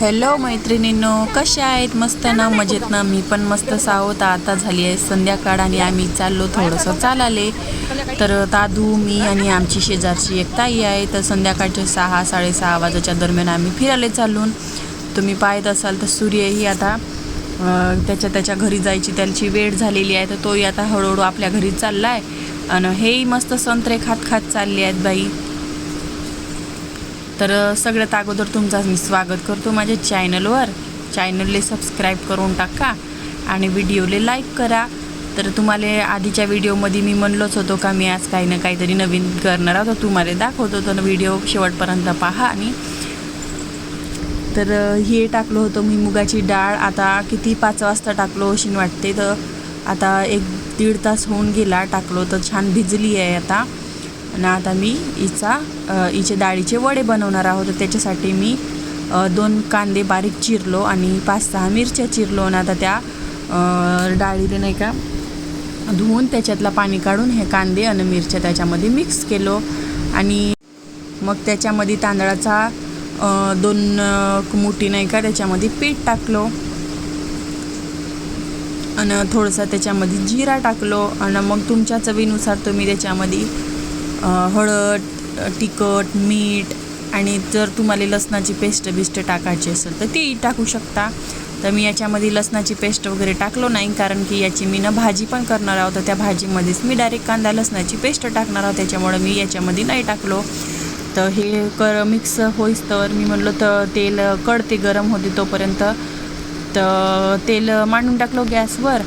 Hello मैत्रिणींनो. कशा आहेत? मस्त ना? मजेत ना? मी पण मस्त सावत. आता झाली आहे संध्याकाळ आणि आम्ही चाललो थोडंसं चालाले तर दादू मी आणि आमची शेजारची एक ताई आहे. तर संध्याकाळचे सहा साडेसहा वाजाच्या दरम्यान आम्ही फिरायला चालून तुम्ही पाहत असाल तर सूर्यही आता त्याच्या त्याच्या घरी जायची त्यांची वेळ झालेली आहे. तर तोही आता हळूहळू आपल्या घरी चालला आहे आणि हेही मस्त संत्रे खात खात चालले आहेत बाई. तर सगळ्यात अगोदर तुमचा मी स्वागत करतो माझ्या चॅनलवर. चॅनलले सबस्क्राईब करून टाका आणि व्हिडिओले लाईक करा. तर तुम्हाला आधीच्या व्हिडिओमध्ये मी म्हणलोच होतो का मी आज काही ना काहीतरी नवीन करणार आहोत. तुम्हाला तुम्हाला दाखवतो तर व्हिडिओ शेवटपर्यंत पहा आणि तर हे टाकलं होतं मी मुगाची डाळ. आता किती पाच वाजता टाकलो अशी वाटते. तर आता एक दीड तास होऊन गेला टाकलो. तर छान भिजली आहे आता. आणि आता मी हिचा हिचे डाळीचे वडे बनवणार आहोत. त्याच्यासाठी मी दोन कांदे बारीक चिरलो आणि पाच सहा मिरच्या चिरलो. आणि आता त्या डाळीने डाळीले नाही का धुवून त्याच्यातला पाणी काढून हे कांदे आणि मिरच्या त्याच्यामध्ये मिक्स केलो. आणि मग त्याच्यामध्ये तांदळाचा दोन मुठी नाही का त्याच्यामध्ये पीठ टाकलो. आणि थोडंसं त्याच्यामध्ये जिरा टाकलो. आणि मग तुमच्या चवीनुसार तुम्ही त्याच्यामध्ये हळद तिखट मीठ आणि जर तुम्हाला लसणाची पेस्ट बिस्ट टाकायची असेल तर तीही टाकू शकता. तर मी याच्यामध्ये लसणाची पेस्ट वगैरे टाकलो नाही कारण की याची मी ना भाजी पण करणार आहोत. तर त्या भाजीमध्येच मी डायरेक्ट कांदा लसणाची पेस्ट टाकणार आहोत. त्याच्यामुळे मी याच्यामध्ये नाही टाकलो. तर हे कर मिक्स होईस तर मी म्हणलो तर तेल कडते गरम होते तोपर्यंत. तर तेल मांडून टाकलो गॅसवर.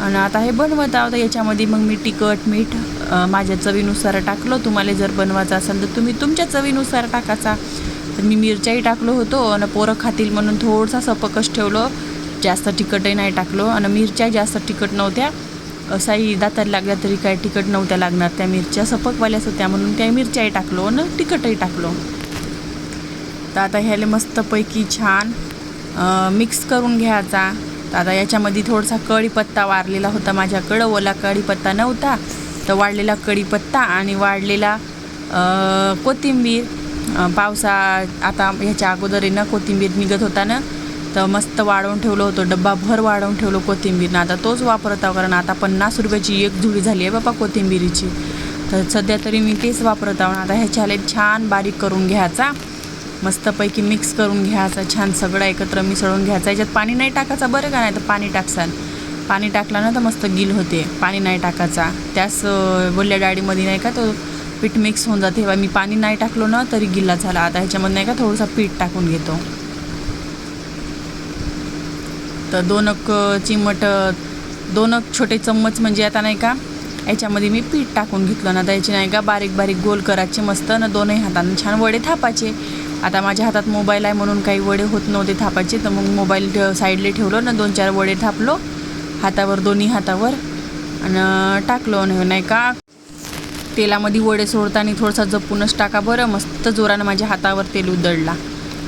आणि आता हे बनवत आहोत. याच्यामध्ये मग मी तिखट मीठ माझ्या चवीनुसार टाकलो. तुम्हाला जर बनवायचं असेल तर तुम्ही तुमच्या चवीनुसार टाकायचा तर मी मिरच्याही टाकलो होतो आणि पोरं खातील म्हणून थोडसा सपकच ठेवलं. जास्त तिखटही नाही टाकलो आणि मिरच्या जास्त तिखट नव्हत्या. असाही दातात लागल्या तरी काय तिखट नव्हत्या लागणार. त्या मिरच्या सपकवाल्याच होत्या म्हणून त्या मिरच्याही टाकलो आणि तिखटही टाकलो. तर आता ह्याला मस्तपैकी छान मिक्स करून घ्यायचा. तर आता याच्यामध्ये थोडासा कढीपत्ता वारलेला होता माझ्याकडं. ओला कढीपत्ता नव्हता तर वाढलेला कढीपत्ता आणि वाढलेला कोथिंबीर. पावसा आता ह्याच्या अगोदर आहे ना कोथिंबीर निघत होता ना तर मस्त वाढवून ठेवलं होतं डब्बाभर वाढवून ठेवलं कोथिंबीरनं आता तोच वापरत आहो कारण आता पन्नास रुपयाची एक झुडी झाली आहे बाबा कोथिंबीरीची. तर सध्या तरी मी तेच वापरत आहो. आता ह्याच्याला छान बारीक करून घ्यायचा. मस्तपैकी मिक्स करून घ्यायचा छान सगळं एकत्र मिसळून घ्यायचा. याच्यात पाणी नाही टाकायचं बरं का नाही तर पाणी टाकसाल पाणी टाकलं ना तर मस्त गिल होते पाणी नाही टाकायचा. त्याच बोलल्या डाळीमध्ये नाही का तो पीठ मिक्स होऊन जाते. बा मी पाणी नाही टाकलो ना तरी गिल्ला झाला. आता ह्याच्यामध्ये नाही का थोडंसं पीठ टाकून घेतो. तर दोन चिमट दोन छोटे चम्मच म्हणजे आता नाही का याच्यामध्ये मी पीठ टाकून घेतलं ना. त्याची नाही का बारीक बारीक गोल करायचे मस्त ना दोनही हाताने. छान वडे थापायचे. आता माझ्या हातात मोबाईल आहे म्हणून काही वडे होत नव्हते थापायचे तर मग मोबाईल ठेव साईडले ठेवलो ना दोन चार वडे थापलो. हातावर दोन्ही हातावर आणि टाकलो नाही का तेलामध्ये वडे सोडताना थोडासा जपूनच टाका बरं मस्त जोरानं माझ्या हातावर तेल उदळला.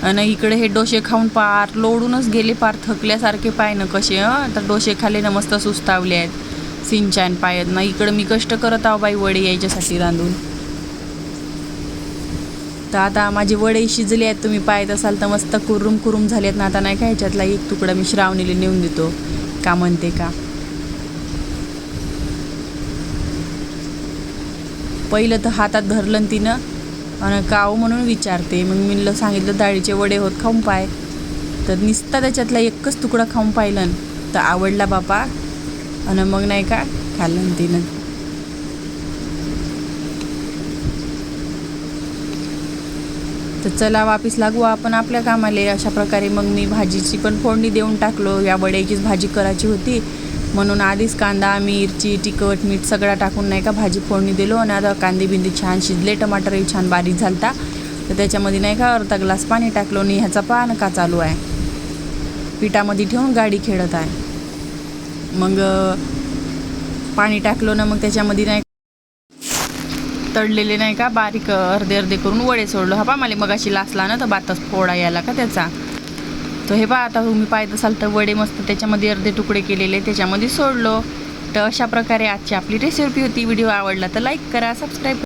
आणि इकडे हे डोसे खाऊन पार लोडूनच गेले पार थकल्यासारखे पाय ना कसे तर डोसे खाले ना मस्त सुस्तावले आहेत. सिंचान पायत ना इकडं मी कष्ट करत आहो बाई वडे यायच्यासाठी रांधून. तर आता माझे वडे शिजले आहेत तुम्ही पाहत असाल तर मस्त कुरुम कुरुम झालेत. ना आता नाही का ह्याच्यातला? एक तुकडा मी श्रावणीला नेऊन देतो. का म्हणते का? पहिलं तर हातात धरलं तिनं आणि काव म्हणून विचारते. मग मी सांगितलं डाळीचे वडे होत खाऊन पाय. तर निसता त्याच्यातला एकच तुकडा खाऊन पाहिलं तर आवडला बापा. आणि मग नाही का खाल्लं तिनं. तर चला वापिस लागू आपण आपल्या कामाले. अशा प्रकारे मग मी भाजीची पण फोडणी देऊन टाकलो. या वड्याचीच भाजी करायची होती. म्हणून आधीच कांदा मिरची तिखट मीठ सगळा टाकून नाही का भाजी फोडणी दिलो. आणि आता कांदे बिंदी छान शिजले. टमाटरही छान बारीक झालता. तर त्याच्यामध्ये नाही का अर्धा ग्लास पाणी टाकलो. आणि ह्याचा पान का चालू आहे? पिठामध्ये ठेवून गाडी खेळत आहे. मग पाणी टाकलो ना मग त्याच्यामध्ये नाही तडलेले नाही का? बारीक अर्धे अर्धे करून वडे सोडलो. हा पा मला मगाशी लासला ना तर बातच फोडा यायला का त्याचा? तर हे पा आता तुम्ही पाहत असाल तर वडे मस्त त्याच्यामध्ये अर्धे तुकडे केलेले त्याच्यामध्ये सोडलो. तर अशा प्रकारे आजची आपली रेसिपी होती. व्हिडिओ आवडला तर लाईक करा सबस्क्राईब